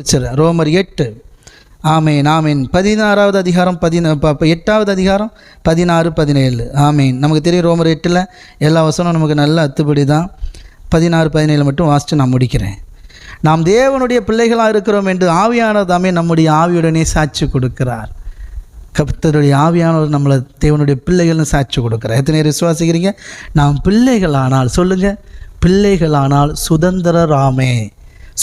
முடிச்சிடுறேன் ரோமர் எட்டு. ஆமேன் ஆமேன். பதினாறாவது அதிகாரம் பதின ப- எட்டாவது அதிகாரம் பதினாறு பதினேழு. ஆமேன். நமக்கு தெரியும் ரோமர் எட்டில் எல்லா வசனம் நமக்கு நல்ல அத்துப்படி தான். பதினாறு பதினேழு மட்டும் வாசித்து நான் முடிக்கிறேன். நாம் தேவனுடைய பிள்ளைகளாக இருக்கிறோம் என்று ஆவியானதாமே நம்முடைய ஆவியுடனே சாட்சி கொடுக்கிறார். கப்தருடைய ஆவியானவர் நம்மளை தேவனுடைய பிள்ளைகள்னு சாட்சி கொடுக்குறார். எத்தனை பேர் விசுவாசிக்கிறீங்க? நாம் பிள்ளைகளானால் சொல்லுங்கள் பிள்ளைகளானால் சுதந்திரராமே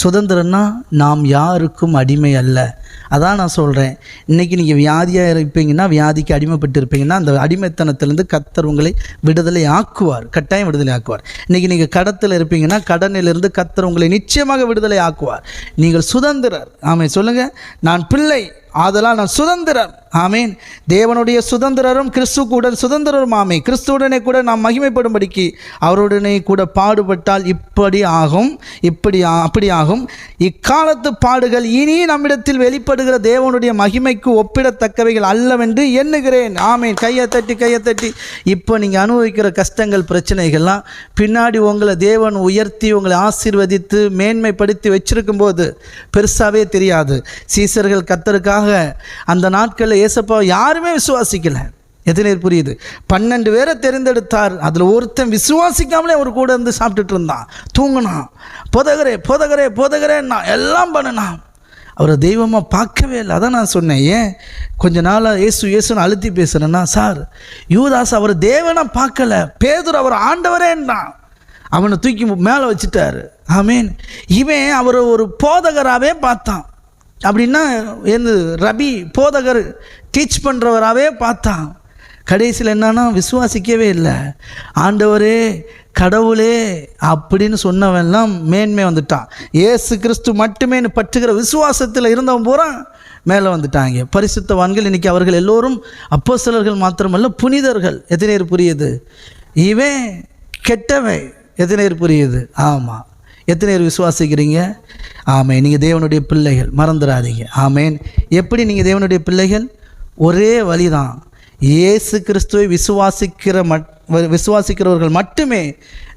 சுதந்திரம்னா நாம் யாருக்கும் அடிமை அல்ல. அதான் நான் சொல்கிறேன் இன்றைக்கி நீங்கள் வியாதியாக இருப்பீங்கன்னா வியாதிக்கு அடிமைப்பட்டு இருப்பீங்கன்னா அந்த அடிமைத்தனத்திலேருந்து கத்தர் உங்களை விடுதலை ஆக்குவார். கட்டாயம் விடுதலை ஆக்குவார். இன்றைக்கி நீங்கள் கடத்தில் இருப்பீங்கன்னா கடனிலிருந்து கத்தர் உங்களை நிச்சயமாக விடுதலை ஆக்குவார். நீங்கள் சுதந்திரர். ஆமாம் சொல்லுங்கள் நான் பிள்ளை. ஆதலால் நான் சுதந்திரர். ஆமீன். தேவனுடைய சுதந்திரரும் கிறிஸ்து கூட சுதந்திரரும் ஆமே கிறிஸ்துவுடனே கூட நாம் மகிமைப்படும்படிக்கு அவருடனே கூட பாடுபட்டால் இப்படி ஆகும் இப்படி அப்படி ஆகும். இக்காலத்து பாடுகள் இனி நம்மிடத்தில் வெளிப்படுகிற தேவனுடைய மகிமைக்கு ஒப்பிடத்தக்கவைகள் அல்லவென்று எண்ணுகிறேன். ஆமீன். கையை தட்டி கையை தட்டி. இப்போ நீங்கள் அனுபவிக்கிற கஷ்டங்கள் பிரச்சனைகள்லாம் பின்னாடி உங்களை தேவன் உயர்த்தி உங்களை ஆசீர்வதித்து மேன்மைப்படுத்தி வச்சிருக்கும் போது பெருசாகவே தெரியாது. சீசர்கள் கத்தருக்காக அந்த நாட்களில் ஏசப்பா யாருமே விசுவாசிக்கலை. எத்தனை பேர் புரியுது? பன்னெண்டு பேரை தெரிந்தெடுத்தார். அதில் ஒருத்தன் விசுவாசிக்காமலே அவர் கூட இருந்து சாப்பிட்டுட்டு இருந்தான். தூங்கினான். புதகரே புதகரே புதகரேன்னா எல்லாம் பண்ணினான். அவரை தெய்வமாக பார்க்கவே இல்லை. அதான் நான் சொன்னேன். ஏன்? கொஞ்ச நாளாக இயேசு ஏசுன்னு அழுத்தி பேசுகிறேன்னா சார் யூதாஸ் அவர் தேவனை பார்க்கல. பேதூர் அவர் ஆண்டவரேன்றான். அவனை தூக்கி மேலே வச்சுட்டாரு. ஆமீன். இவன் அவர் ஒரு போதகராகவே பார்த்தான். அப்படின்னா என்ன ரபி போதகர் டீச் பண்ணுறவராகவே பார்த்தான். கடைசியில் என்னன்னா விசுவாசிக்கவே இல்லை. ஆண்டவரே கடவுளே அப்படின்னு சொன்னவெல்லாம் மேன்மை வந்துட்டான். ஏசு கிறிஸ்து மட்டுமே பற்றுகிற விசுவாசத்தில் இருந்தவன் பூரா மேலே வந்துட்டாங்க. பரிசுத்தவான்கள் இன்னைக்கு அவர்கள் எல்லோரும் அப்போ சிலர்கள் மாத்திரமல்ல புனிதர்கள். எத்தனை பேர் புரியுது? இவன் கெட்டவன். எத்தனை பேர் புரியுது? ஆமாம் எத்தனை பேர் விசுவாசிக்கிறீங்க? ஆமேன். நீங்கள் தேவனுடைய பிள்ளைகள். மறந்துடாதீங்க. ஆமேன். எப்படி நீங்கள் தேவனுடைய பிள்ளைகள்? ஒரே வழி தான் இயேசு கிறிஸ்துவை விசுவாசிக்கிற மட் விசுவாசிக்கிறவர்கள் மட்டுமே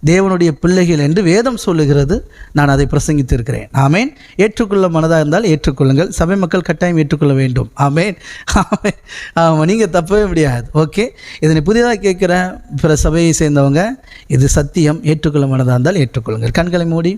தேவனுடைய பிள்ளைகள் என்று வேதம் சொல்லுகிறது. நான் அதை பிரசங்கித்திருக்கிறேன். ஆமேன். ஏற்றுக்கொள்ள மனதாக இருந்தால் ஏற்றுக்கொள்ளுங்கள். சபை மக்கள் கட்டாயம் ஏற்றுக்கொள்ள வேண்டும். ஆமேன். ஆமேன். ஆமாம் நீங்கள் தப்பவே முடியாது. ஓகே? இதனை புதிதாக கேட்குற பிற சபையை சேர்ந்தவங்க இது சத்தியம். ஏற்றுக்கொள்ள மனதாக இருந்தால் ஏற்றுக்கொள்ளுங்கள். கண்களை மூடி.